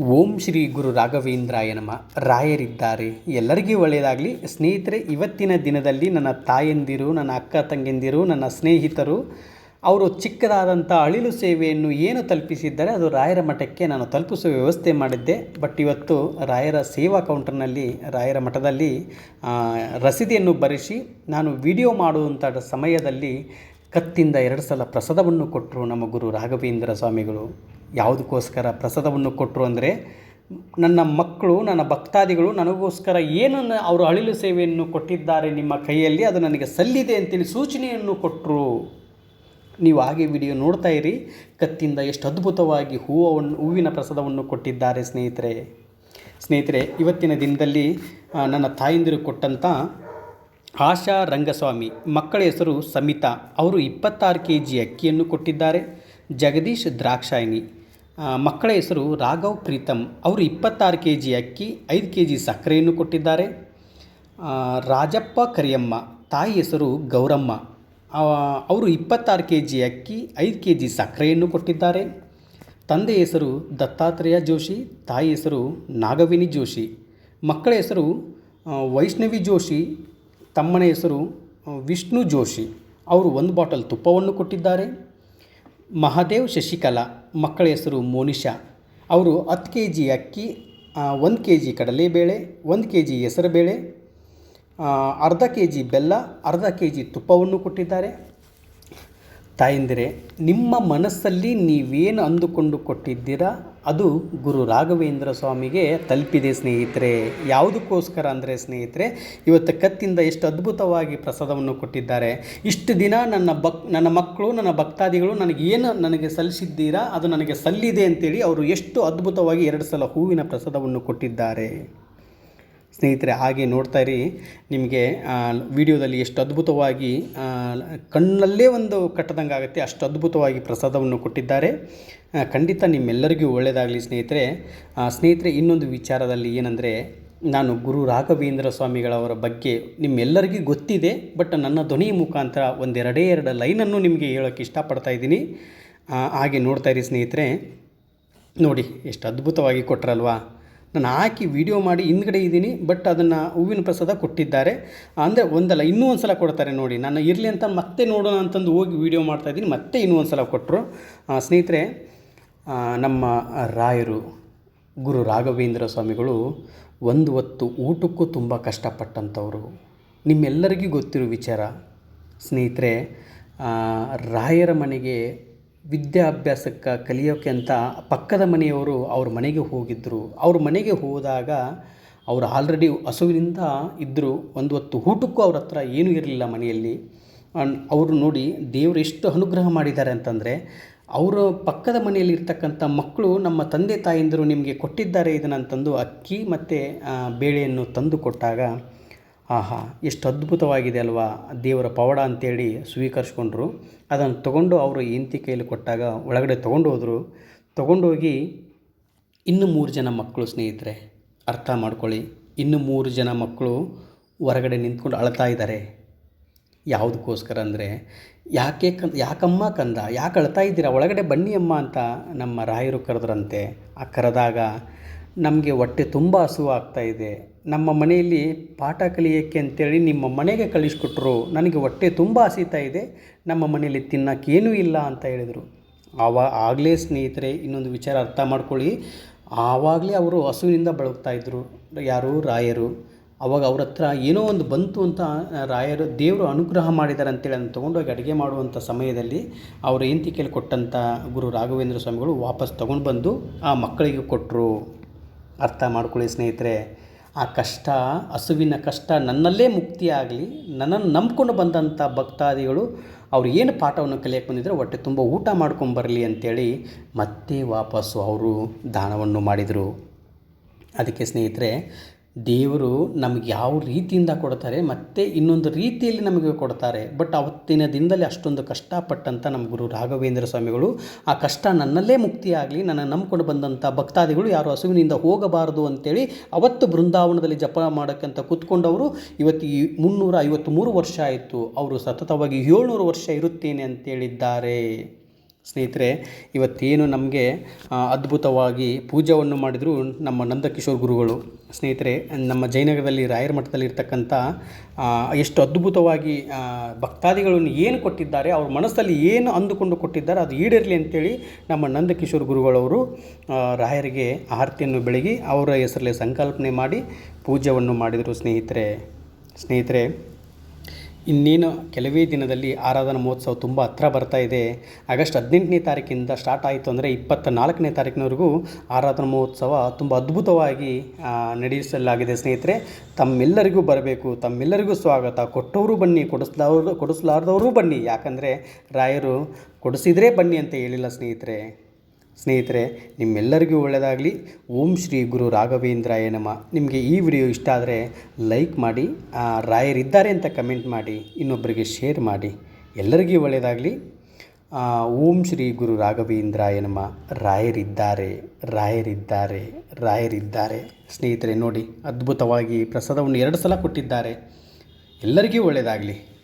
ಓಂ ಶ್ರೀ ಗುರು ರಾಘವೇಂದ್ರಾಯ ನಮ. ರಾಯರಿದ್ದಾರೆ. ಎಲ್ಲರಿಗೂ ಒಳ್ಳೆಯದಾಗಲಿ. ಸ್ನೇಹಿತರೆ, ಇವತ್ತಿನ ದಿನದಲ್ಲಿ ನನ್ನ ತಾಯಂದಿರು, ನನ್ನ ಅಕ್ಕ ತಂಗಿಯಂದಿರು, ನನ್ನ ಸ್ನೇಹಿತರು, ಅವರು ಚಿಕ್ಕದಾದಂಥ ಅಳಿಲು ಸೇವೆಯನ್ನು ಏನು ತಲುಪಿಸಿದ್ದಾರೆ, ಅದು ರಾಯರ ಮಠಕ್ಕೆ ನಾನು ತಲುಪಿಸುವ ವ್ಯವಸ್ಥೆ ಮಾಡಿದ್ದೆ. ಬಟ್ ಇವತ್ತು ರಾಯರ ಸೇವಾ ಕೌಂಟರ್ನಲ್ಲಿ, ರಾಯರ ಮಠದಲ್ಲಿ ರಸೀದಿಯನ್ನು ಬರೆಸಿ, ನಾನು ವಿಡಿಯೋ ಮಾಡುವಂಥ ಸಮಯದಲ್ಲಿ ಕತ್ತಿಂದ ಎರಡು ಸಲ ಪ್ರಸಾದವನ್ನು ಕೊಟ್ಟರು ನಮ್ಮ ಗುರು ರಾಘವೇಂದ್ರ ಸ್ವಾಮಿಗಳು. ಯಾವುದಕ್ಕೋಸ್ಕರ ಪ್ರಸಾದವನ್ನು ಕೊಟ್ಟರು ಅಂದರೆ ನನ್ನ ಮಕ್ಕಳು ನನ್ನ ಭಕ್ತಾದಿಗಳು ನನಗೋಸ್ಕರ ಏನನ್ನು ಅವರು ಅಳಿಲು ಸೇವೆಯನ್ನು ಕೊಟ್ಟಿದ್ದಾರೆ ನಿಮ್ಮ ಕೈಯಲ್ಲಿ ಅದು ನನಗೆ ಸಲ್ಲಿದೆ ಅಂತೇಳಿ ಸೂಚನೆಯನ್ನು ಕೊಟ್ಟರು ನೀವು ಹಾಗೆ ವಿಡಿಯೋ ನೋಡ್ತಾ ಇರಿ. ಕತ್ತಿಂದ ಎಷ್ಟು ಅದ್ಭುತವಾಗಿ ಹೂವನ್ನು ಹೂವಿನ ಪ್ರಸಾದವನ್ನು ಕೊಟ್ಟಿದ್ದಾರೆ ಸ್ನೇಹಿತರೆ. ಸ್ನೇಹಿತರೆ ಇವತ್ತಿನ ದಿನದಲ್ಲಿ ನನ್ನ ತಾಯಂದಿರು ಕೊಟ್ಟಂಥ ಆಶಾ ರಂಗಸ್ವಾಮಿ ಮಕ್ಕಳ ಹೆಸರು ಸಮಿತಾ. ಅವರು ಇಪ್ಪತ್ತಾರು ಕೆ ಜಿ ಅಕ್ಕಿಯನ್ನು ಕೊಟ್ಟಿದ್ದಾರೆ. ಜಗದೀಶ್ ದ್ರಾಕ್ಷಾಯಿನಿ ಆ, ಮಕ್ಕಳ ಹೆಸರು ರಾಘವ್ ಪ್ರೀತಮ್ ಅವರು ಇಪ್ಪತ್ತಾರು ಕೆ ಜಿ ಅಕ್ಕಿ, ಐದು ಕೆ ಜಿ ಸಕ್ಕರೆಯನ್ನು ಕೊಟ್ಟಿದ್ದಾರೆ. ರಾಜಪ್ಪ ಕರಿಯಮ್ಮ, ತಾಯಿ ಹೆಸರು ಗೌರಮ್ಮ. ಅವರು ಇಪ್ಪತ್ತಾರು ಕೆ ಜಿ ಅಕ್ಕಿ, ಐದು ಕೆ ಜಿ ಸಕ್ಕರೆಯನ್ನು ಕೊಟ್ಟಿದ್ದಾರೆ. ತಂದೆ ಹೆಸರು ದತ್ತಾತ್ರೇಯ ಜೋಶಿ, ತಾಯಿ ಹೆಸರು ನಾಗವಿನಿ ಜೋಶಿ. ಮಕ್ಕಳ ಹೆಸರು ವೈಷ್ಣವಿ ಜೋಶಿ, ತಮ್ಮನ ಹೆಸರು ವಿಷ್ಣು ಜೋಶಿ. ಅವರು ಒಂದು ಬಾಟಲ್ ತುಪ್ಪವನ್ನು ಕೊಟ್ಟಿದ್ದಾರೆ. ಮಹಾದೇವ್ ಶಶಿಕಲಾ, ಮಕ್ಕಳ ಹೆಸರು ಮೋನಿಶಾ ಅವರು ಹತ್ತು ಕೆ ಜಿ ಅಕ್ಕಿ ಒಂದು ಕೆ ಜಿ ಕಡಲೆಬೇಳೆ, ಒಂದು ಕೆ ಜಿ ಹೆಸರುಬೇಳೆ ಅರ್ಧ ಕೆ ಜಿ ಬೆಲ್ಲ, ಅರ್ಧ ಕೆ ಜಿ ತುಪ್ಪವನ್ನು ಕೊಟ್ಟಿದ್ದಾರೆ. ತಾಯಂದಿರೆ, ನಿಮ್ಮ ಮನಸ್ಸಲ್ಲಿ ನೀವೇನು ಅಂದುಕೊಂಡು ಕೊಟ್ಟಿದ್ದೀರಾ? ಅದು ಗುರು ರಾಘವೇಂದ್ರ ಸ್ವಾಮಿಗೆ ತಲುಪಿದೆ ಸ್ನೇಹಿತರೆ. ಯಾವುದಕ್ಕೋಸ್ಕರ ಅಂದರೆ ಸ್ನೇಹಿತರೆ, ಇವತ್ತು ಕತ್ತಿಂದ ಎಷ್ಟು ಅದ್ಭುತವಾಗಿ ಪ್ರಸಾದವನ್ನು ಕೊಟ್ಟಿದ್ದಾರೆ. ಇಷ್ಟು ದಿನ ನನ್ನ ಬಕ್ ನನ್ನ ಮಕ್ಕಳು, ನನ್ನ ಭಕ್ತಾದಿಗಳು ನನಗೆ ಏನು ನನಗೆ ಸಲ್ಲಿಸಿದ್ದೀರಾ, ಅದು ನನಗೆ ಸಲ್ಲಿದೆ ಅಂತೇಳಿ ಅವರು ಎಷ್ಟು ಅದ್ಭುತವಾಗಿ ಎರಡು ಸಲ ಹೂವಿನ ಪ್ರಸಾದವನ್ನು ಕೊಟ್ಟಿದ್ದಾರೆ. ಸ್ನೇಹಿತರೆ, ಹಾಗೆ ನೋಡ್ತಾ ಇರಿ, ನಿಮಗೆ ವಿಡಿಯೋದಲ್ಲಿ ಎಷ್ಟು ಅದ್ಭುತವಾಗಿ ಕಣ್ಣಲ್ಲೇ ಒಂದು ಕಟ್ಟದಂಗೆ ಆಗುತ್ತೆ, ಅಷ್ಟು ಅದ್ಭುತವಾಗಿ ಪ್ರಸಾದವನ್ನು ಕೊಟ್ಟಿದ್ದಾರೆ. ಖಂಡಿತ ನಿಮ್ಮೆಲ್ಲರಿಗೂ ಒಳ್ಳೆಯದಾಗಲಿ ಸ್ನೇಹಿತರೆ. ಸ್ನೇಹಿತರೆ, ಇನ್ನೊಂದು ವಿಚಾರದಲ್ಲಿ ಏನಂದರೆ, ನಾನು ಗುರು ರಾಘವೇಂದ್ರ ಸ್ವಾಮಿಗಳವರ ಬಗ್ಗೆ ನಿಮ್ಮೆಲ್ಲರಿಗೂ ಗೊತ್ತಿದೆ, ಬಟ್ ನನ್ನ ಧ್ವನಿ ಮುಖಾಂತರ ಒಂದೆರಡೇ ಎರಡು ಲೈನನ್ನು ನಿಮಗೆ ಹೇಳೋಕ್ಕೆ ಇಷ್ಟಪಡ್ತಾ ಇದ್ದೀನಿ. ಹಾಗೆ ನೋಡ್ತಾ ಇರಿ ಸ್ನೇಹಿತರೆ. ನೋಡಿ, ಎಷ್ಟು ಅದ್ಭುತವಾಗಿ ಕೊಟ್ರಲ್ವಾ. ನಾನು ಹಾಕಿ ವಿಡಿಯೋ ಮಾಡಿ ಹಿಂದ್ಗಡೆ ಇದ್ದೀನಿ ಬಟ್ ಅದನ್ನು ಹೂವಿನ ಪ್ರಸಾದ ಕೊಟ್ಟಿದ್ದಾರೆ. ಅಂದರೆ ಒಂದಲ್ಲ, ಇನ್ನೂ ಒಂದು ಸಲ ಕೊಡ್ತಾರೆ ನೋಡಿ. ನಾನು ಇರಲಿ ಅಂತ ಮತ್ತೆ ನೋಡೋಣ ಅಂತಂದು ಹೋಗಿ ವಿಡಿಯೋ ಮಾಡ್ತಾ ಇದ್ದೀನಿ, ಮತ್ತೆ ಇನ್ನೂ ಒಂದು ಸಲ ಕೊಟ್ಟರು ಸ್ನೇಹಿತರೆ ನಮ್ಮ ರಾಯರು ಗುರು ರಾಘವೇಂದ್ರ ಸ್ವಾಮಿಗಳು ಒಂದು ಹೊತ್ತು ಊಟಕ್ಕೂ ತುಂಬ ಕಷ್ಟಪಟ್ಟಂಥವರು. ನಿಮ್ಮೆಲ್ಲರಿಗೂ ಗೊತ್ತಿರೋ ವಿಚಾರ, ಸ್ನೇಹಿತರೆ ರಾಯರ ಮನೆಗೆ ವಿದ್ಯಾಭ್ಯಾಸಕ್ಕೆ ಕಲಿಯೋಕ್ಕೆ ಅಂತ ಪಕ್ಕದ ಮನೆಯವರು ಅವ್ರ ಮನೆಗೆ ಹೋಗಿದ್ದರು ಅವ್ರ ಮನೆಗೆ ಹೋದಾಗ ಅವರು ಆಲ್ರೆಡಿ ಹಸುವಿನಿಂದ ಇದ್ದರು ಒಂದು ಹೊತ್ತು ಊಟಕ್ಕೂ ಅವ್ರ ಹತ್ರ ಏನೂ ಇರಲಿಲ್ಲ ಮನೆಯಲ್ಲಿ. ಅವರು ನೋಡಿ ದೇವರು ಎಷ್ಟು ಅನುಗ್ರಹ ಮಾಡಿದ್ದಾರೆ ಅಂತಂದರೆ ಅವರ ಪಕ್ಕದ ಮನೆಯಲ್ಲಿ ಇರ್ತಕ್ಕಂಥ ಮಕ್ಕಳು ನಮ್ಮ ತಂದೆ ತಾಯಂದಿರು ನಿಮಗೆ ಕೊಟ್ಟಿದ್ದಾರೆ ಇದನ್ನಂತಂದು ಅಕ್ಕಿ ಮತ್ತು ಬೇಳೆಯನ್ನು ತಂದು ಕೊಟ್ಟಾಗ ಆಹಾ, ಎಷ್ಟು ಅದ್ಭುತವಾಗಿದೆ ಅಲ್ವಾ? ದೇವರ ಪವಾಡ ಅಂತೇಳಿ ಸ್ವೀಕರಿಸ್ಕೊಂಡ್ರು. ಅದನ್ನು ತಗೊಂಡು ಅವರು ಹೆಂಡತಿ ಕೈಯಲ್ಲಿ ಕೊಟ್ಟಾಗ ಒಳಗಡೆ ತೊಗೊಂಡು ಹೋದರು. ತೊಗೊಂಡೋಗಿ ಇನ್ನು ಮೂರು ಜನ ಮಕ್ಕಳು ಸ್ನೇಹಿತರೆ, ಅರ್ಥ ಮಾಡ್ಕೊಳ್ಳಿ. ಇನ್ನು ಮೂರು ಜನ ಮಕ್ಕಳು ಹೊರಗಡೆ ನಿಂತ್ಕೊಂಡು ಅಳ್ತಾ ಇದ್ದಾರೆ. ಯಾವುದಕ್ಕೋಸ್ಕರ ಅಂದರೆ, ಯಾಕೆ ಕನ್ ಯಾಕಮ್ಮ ಕಂದ, ಯಾಕೆ ಅಳ್ತಾ ಇದ್ದೀರಾ? ಒಳಗಡೆ ಬನ್ನಿ ಅಮ್ಮ ಅಂತ ನಮ್ಮ ರಾಯರು ಕರೆದ್ರಂತೆ. ಆ ಕರೆದಾಗ ನಮಗೆ ಹೊಟ್ಟೆ ತುಂಬ ಹಸುವಾಗ್ತಾ ಇದೆ. ನಮ್ಮ ಮನೆಯಲ್ಲಿ ಪಾಠ ಕಲಿಯೋಕ್ಕೆ ಅಂತೇಳಿ ನಿಮ್ಮ ಮನೆಗೆ ಕಳಿಸ್ಕೊಟ್ರು. ನನಗೆ ಹೊಟ್ಟೆ ತುಂಬ ಹಸಿತಾ ಇದೆ. ನಮ್ಮ ಮನೆಯಲ್ಲಿ ತಿನ್ನೋಕ್ಕೇನೂ ಇಲ್ಲ ಅಂತ ಹೇಳಿದರು. ಆವ, ಆಗಲೇ ಸ್ನೇಹಿತರೆ, ಇನ್ನೊಂದು ವಿಚಾರ ಅರ್ಥ ಮಾಡ್ಕೊಳ್ಳಿ. ಆವಾಗಲೇ ಅವರು ಹಸುವಿನಿಂದ ಬಳಗ್ತಾ ಇದ್ದರು ಯಾರು? ರಾಯರು. ಅವಾಗ ಅವ್ರ ಹತ್ರ ಏನೋ ಒಂದು ಬಂತು ಅಂತ ರಾಯರು ದೇವರು ಅನುಗ್ರಹ ಮಾಡಿದ್ದಾರೆ ಅಂತೇಳಿ ಅದನ್ನು ತೊಗೊಂಡೋಗಿ ಅಡುಗೆ ಮಾಡುವಂಥ ಸಮಯದಲ್ಲಿ ಅವರು ಹೆಂಡತಿ ಕೇಳಿ ಕೊಟ್ಟಂಥ ಗುರು ರಾಘವೇಂದ್ರ ಸ್ವಾಮಿಗಳು ವಾಪಸ್ ತೊಗೊಂಡು ಬಂದು ಆ ಮಕ್ಕಳಿಗೆ ಕೊಟ್ಟರು ಅರ್ಥ ಮಾಡ್ಕೊಳ್ಳಿ ಸ್ನೇಹಿತರೆ, ಆ ಕಷ್ಟ, ಹಸುವಿನ ಕಷ್ಟ ನನ್ನಲ್ಲೇ ಮುಕ್ತಿ ಆಗಲಿ, ನನ್ನನ್ನು ನಂಬ್ಕೊಂಡು ಬಂದಂಥ ಭಕ್ತಾದಿಗಳು ಅವ್ರು ಏನು ಪಾಠವನ್ನು ಕಲಿಯಕ್ಕೆ ಬಂದಿದ್ದರೆ ಹೊಟ್ಟೆ ತುಂಬ ಊಟ ಮಾಡ್ಕೊಂಬರಲಿ ಅಂತೇಳಿ ಮತ್ತೆ ವಾಪಸ್ಸು ಅವರು ದಾನವನ್ನು ಮಾಡಿದರು. ಅದಕ್ಕೆ ಸ್ನೇಹಿತರೆ ದೇವರು ನಮಗೆ ಯಾವ ರೀತಿಯಿಂದ ಕೊಡ್ತಾರೆ, ಮತ್ತು ಇನ್ನೊಂದು ರೀತಿಯಲ್ಲಿ ನಮಗೆ ಕೊಡ್ತಾರೆ. ಬಟ್ ಅವತ್ತಿನ ದಿನದಲ್ಲಿ ಅಷ್ಟೊಂದು ಕಷ್ಟಪಟ್ಟಂಥ ನಮ್ಮ ಗುರು ರಾಘವೇಂದ್ರ ಸ್ವಾಮಿಗಳು, ಆ ಕಷ್ಟ ನನ್ನಲ್ಲೇ ಮುಕ್ತಿಯಾಗಲಿ ನನ್ನ ನಂಬ್ಕೊಂಡು ಬಂದಂಥ ಭಕ್ತಾದಿಗಳು ಯಾರು ಹಸುವಿನಿಂದ ಹೋಗಬಾರದು ಅಂತೇಳಿ ಅವತ್ತು ಬೃಂದಾವನದಲ್ಲಿ ಜಪ ಮಾಡೋಕ್ಕಂತ ಕೂತ್ಕೊಂಡವರು ಇವತ್ತು ಈ ಮುನ್ನೂರ ಐವತ್ತ್ಮೂರು ವರ್ಷ ಆಯಿತು. ಅವರು ಸತತವಾಗಿ ಏಳ್ನೂರು ವರ್ಷ ಇರುತ್ತೇನೆ ಅಂತೇಳಿದ್ದಾರೆ. ಸ್ನೇಹಿತರೆ, ಇವತ್ತೇನು ನಮಗೆ ಅದ್ಭುತವಾಗಿ ಪೂಜೆಯನ್ನು ಮಾಡಿದರು ನಮ್ಮ ನಂದಕಿಶೋರ್ ಗುರುಗಳು. ಸ್ನೇಹಿತರೆ, ನಮ್ಮ ಜಯನಗರದಲ್ಲಿ ರಾಯರ ಮಠದಲ್ಲಿ ಇರ್ತಕ್ಕಂಥ ಎಷ್ಟು ಅದ್ಭುತವಾಗಿ ಭಕ್ತಾದಿಗಳನ್ನು ಏನು ಕೊಟ್ಟಿದ್ದಾರೆ, ಅವ್ರ ಮನಸ್ಸಲ್ಲಿ ಏನು ಅಂದುಕೊಂಡು ಕೊಟ್ಟಿದ್ದಾರೆ, ಅದು ಈಡೇರಲಿ ಅಂತೇಳಿ ನಮ್ಮ ನಂದಕಿಶೋರ್ ಗುರುಗಳವರು ರಾಯರಿಗೆ ಆರತಿಯನ್ನು ಬೆಳಗಿ ಅವರ ಹೆಸರಲ್ಲಿ ಸಂಕಲ್ಪನೆ ಮಾಡಿ ಪೂಜೆಯನ್ನು ಮಾಡಿದರು ಸ್ನೇಹಿತರೆ. ಸ್ನೇಹಿತರೆ ಇನ್ನೇನು ಕೆಲವೇ ದಿನದಲ್ಲಿ ಆರಾಧನಾ ಮಹೋತ್ಸವ ತುಂಬ ಹತ್ರ ಬರ್ತಾ ಇದೆ. ಆಗಸ್ಟ್ ಹದಿನೆಂಟನೇ ತಾರೀಕಿಂದ ಸ್ಟಾರ್ಟ್ ಆಯಿತು ಅಂದರೆ ಇಪ್ಪತ್ತ ನಾಲ್ಕನೇ ತಾರೀಕಿನವರೆಗೂ ಆರಾಧನಾ ಮಹೋತ್ಸವ ತುಂಬ ಅದ್ಭುತವಾಗಿ ನಡೆಸಲಾಗಿದೆ ಸ್ನೇಹಿತರೆ. ತಮ್ಮೆಲ್ಲರಿಗೂ ಬರಬೇಕು, ತಮ್ಮೆಲ್ಲರಿಗೂ ಸ್ವಾಗತ. ಕೊಟ್ಟವರು ಬನ್ನಿ ಕೊಡಿಸ್ಲಾರ್ದು ಕೊಡಿಸ್ಲಾರ್ದವರು ಬನ್ನಿ. ಯಾಕಂದರೆ ರಾಯರು ಕೊಡಿಸಿದರೆ ಬನ್ನಿ ಅಂತ ಹೇಳಿಲ್ಲ ಸ್ನೇಹಿತರೆ. ಸ್ನೇಹಿತರೆ, ನಿಮ್ಮೆಲ್ಲರಿಗೂ ಒಳ್ಳೆಯದಾಗಲಿ. ಓಂ ಶ್ರೀ ಗುರು ರಾಘವೇಂದ್ರಾಯ ನಮ. ನಿಮಗೆ ಈ ವಿಡಿಯೋ ಇಷ್ಟ ಆದರೆ ಲೈಕ್ ಮಾಡಿ ರಾಯರಿದ್ದಾರೆ ಅಂತ ಕಮೆಂಟ್ ಮಾಡಿ ಇನ್ನೊಬ್ಬರಿಗೆ ಶೇರ್ ಮಾಡಿ. ಎಲ್ಲರಿಗೂ ಒಳ್ಳೆಯದಾಗಲಿ. ಓಂ ಶ್ರೀ ಗುರು ರಾಘವೇಂದ್ರಾಯ ನಮ. ರಾಯರಿದ್ದಾರೆ ರಾಯರಿದ್ದಾರೆ ರಾಯರಿದ್ದಾರೆ. ಸ್ನೇಹಿತರೆ, ನೋಡಿ, ಅದ್ಭುತವಾಗಿ ಪ್ರಸಾದವನ್ನು ಎರಡು ಸಲ ಕೊಟ್ಟಿದ್ದಾರೆ. ಎಲ್ಲರಿಗೂ ಒಳ್ಳೆಯದಾಗಲಿ.